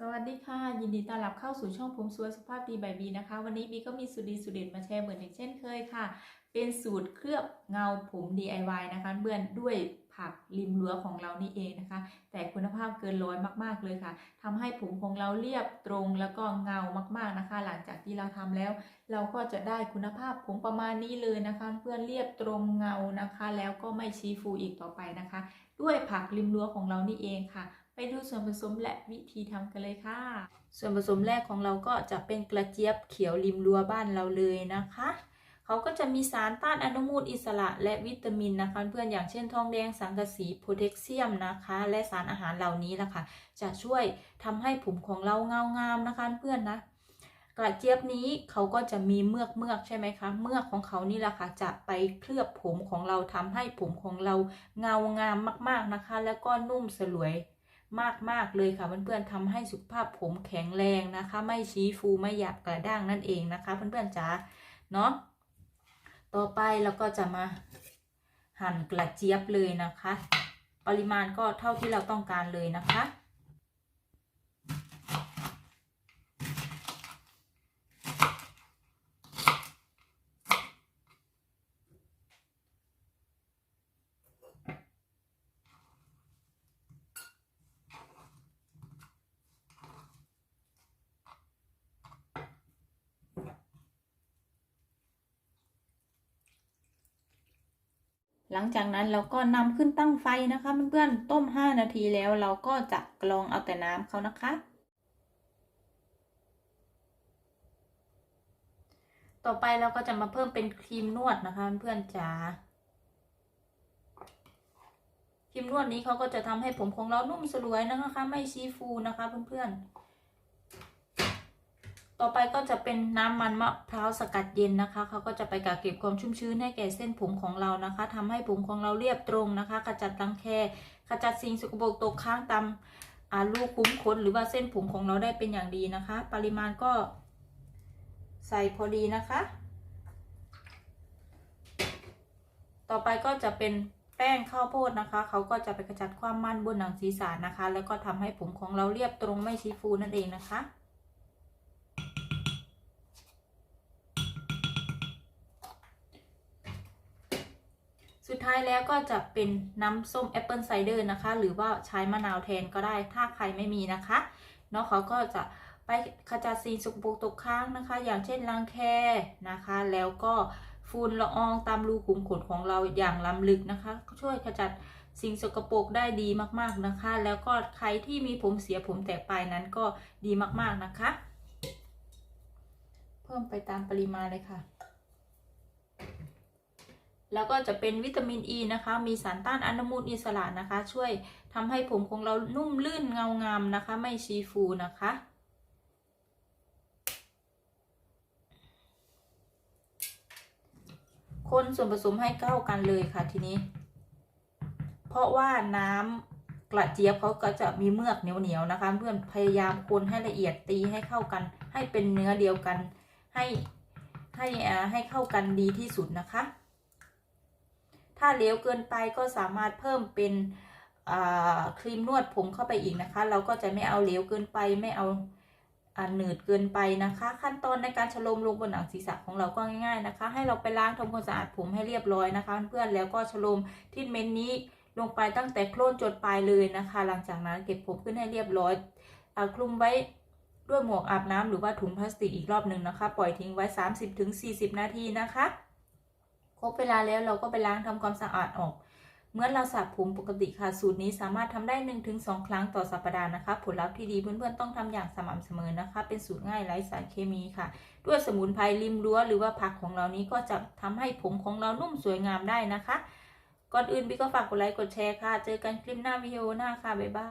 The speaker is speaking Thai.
สวัสดีค่ะ ยินดีต้อนรับเข้าสู่ช่องผมสวยสุภาพดีใบบีนะคะ วันนี้บีก็มีสูตรดีสูตรเด็ดมาแชร์เหมือนอีกเช่นเคยค่ะ เป็นสูตรเคลือบเงาผม DIY นะคะเพื่อนด้วยผักริมรั้วของเรานี่เองนะคะ แต่คุณภาพเกินร้อยมาก ๆ เลยค่ะทำให้ผมของเราเรียบตรงแล้วก็เงามากๆนะคะ หลังจากที่เราทำแล้ว เราก็จะได้คุณภาพผมประมาณนี้เลยนะคะ เพื่อนเรียบตรงเงานะคะ แล้วก็ไม่ชี้ฟูอีกต่อไปนะคะ ด้วยผักริมรั้วของเรานี่เองค่ะ ไปดูส่วนผสมและวิธีทำกันเลยค่ะ ส่วนผสมแรกของเราก็จะเป็นกระเจี๊ยบเขียวริมรั้วบ้านเราเลยนะคะเขาก็จะมีสารต้านอนุมูลอิสระและวิตามินนะคะเพื่อนอย่างเช่นทองแดงสังกะสีโพแทสเซียมนะคะ และสารอาหารเหล่านี้แหละค่ะ จะช่วยทำให้ผมของเราเงางามนะคะเพื่อนนะ กระเจี๊ยบนี้เขาก็จะมีเมือกเมือกใช่ไหมคะเมือกของเขานี่แหละค่ะจะไปเคลือบผมของเราทำให้ผมของเราเงางามมากๆนะคะ แล้วก็นุ่มสลวย มากๆเลยค่ะเพื่อนๆทำให้สุขภาพผมแข็งแรงนะคะ ไม่ชี้ฟูไม่หยาบกระด้างนั่นเองนะคะ เพื่อนๆจ๋าเนาะต่อไปเราก็จะมาหั่นกระเจี๊ยบเลยนะคะ ปริมาณก็เท่าที่เราต้องการเลยนะคะ ห ลังจากนั้นเราก็นำขึ้นตั้งไฟนะคะเพื่อนๆต้ม 5 นาทีแล้วเราก็จะกรองเอาแต่น้ำเขานะคะ ต่อไปเราก็จะมาเพิ่มเป็นครีมนวดนะคะเพื่อนๆจ๋าครีมนวดนี้เขาก็จะทำให้ผมของเรานุ่มสลวยนะคะ ไม่ชี้ฟูนะคะเพื่อนๆ ต่อไปก็จะเป็นน้ำมันมะพร้าวสกัดเย็นนะคะเขาก็จะไปกักเก็บความชุ่มชื้นให้แก่เส้นผมของเรานะคะทำให้ผมของเราเรียบตรงนะคะขจัดรังแคขจัดสิ่งสกปรกตกค้างตามอาลูกคุ้มขนหรือว่าเส้นผมของเราได้เป็นอย่างดีนะคะ ปริมาณก็ใส่พอดีนะคะ ต่อไปก็จะเป็นแป้งข้าวโพดนะคะ เขาก็จะไปขจัดความมันบนหนังศีรษะนะคะ แล้วก็ทำให้ผมของเราเรียบตรงไม่ชี้ฟูนั่นเองนะคะ ท้ายแล้วก็จะเป็นน้ำส้มแอปเปิลไซเดอร์นะคะ หรือว่าใช้มะนาวแทนก็ได้ ถ้าใครไม่มีนะคะเนาะเขาก็จะไปขจัดสิ่งสกปรกตกค้างนะคะ อย่างเช่นรังแคนะคะ แล้วก็ฝุ่นละอองตามรูขุมขนของเราอย่างล้ำลึกนะคะ ช่วยขจัดสิ่งสกปรกได้ดีมากๆนะคะ แล้วก็ใครที่มีผมเสียผมแตกไปนั้นก็ดีมากๆนะคะ เพิ่มไปตามปริมาณเลยค่ะ แล้วก็จะเป็นวิตามินอ e ีนะคะ มีสารต้านอนุมูลอิสระนะคะ ช่วยทำให้ผมของเรานุ่มลื่นเงางามนะคะ ไม่ชีฟูนะคะ คนส่วนผสมให้เข้ากันเลยค่ะทีนี้ เพราะว่าน้ำกระเจี๊ยบเขาก็จะมีเมือกเหนียวๆนะคะ เพื่อนพยายามคนให้ละเอียดตีให้เข้ากัน ให้เป็นเนื้อเดียวกัน ให้ให้อ่าให้เข้ากันดีที่สุดนะคะ ถ้าเหลวเกินไปก็สามารถเพิ่มเป็นครีมนวดผมเข้าไปอีกนะคะ เราก็จะไม่เอาเหลวเกินไปไม่เอาหนืดเกินไปนะคะ ขั้นตอนในการฉลมลงบนหนังศีรษะของเราก็ง่ายๆนะคะ ให้เราไปล้างทำความสะอาดผมให้เรียบร้อยนะคะ เพื่อนแล้วก็ฉลมที่เมนนี้ลงไปตั้งแต่โคลนจดปลายเลยนะคะ หลังจากนั้นเก็บผมขึ้นให้เรียบร้อยอคลุมไว้ด้วยหมวกอาบน้ำหรือว่าถุงพลาสติกอีกรอบหนึ่งนะคะ ปล่อยทิ้งไว้ 30-40 นาทีนะคะ ครบเวลาแล้วเราก็ไปล้างทำความสะอาดออก เมื่อเราสระผมปกติค่ะ สูตรนี้สามารถทำได้ 1-2 ครั้งต่อสัปดาห์นะคะ ผลลัพธ์ที่ดีเพื่อนๆต้องทำอย่างสม่ำเสมอนะคะ เป็นสูตรง่ายไร้สารเคมีค่ะ ด้วยสมุนไพรริมรั้วหรือว่าผักของเรานี้ก็จะทำให้ผมของเรานุ่มสวยงามได้นะคะ ก่อนอื่นบิ๊กก็ฝากกดไลค์กดแชร์ค่ะ เจอกันคลิปหน้าวิดีโอหน้าค่ะบ๊ายบาย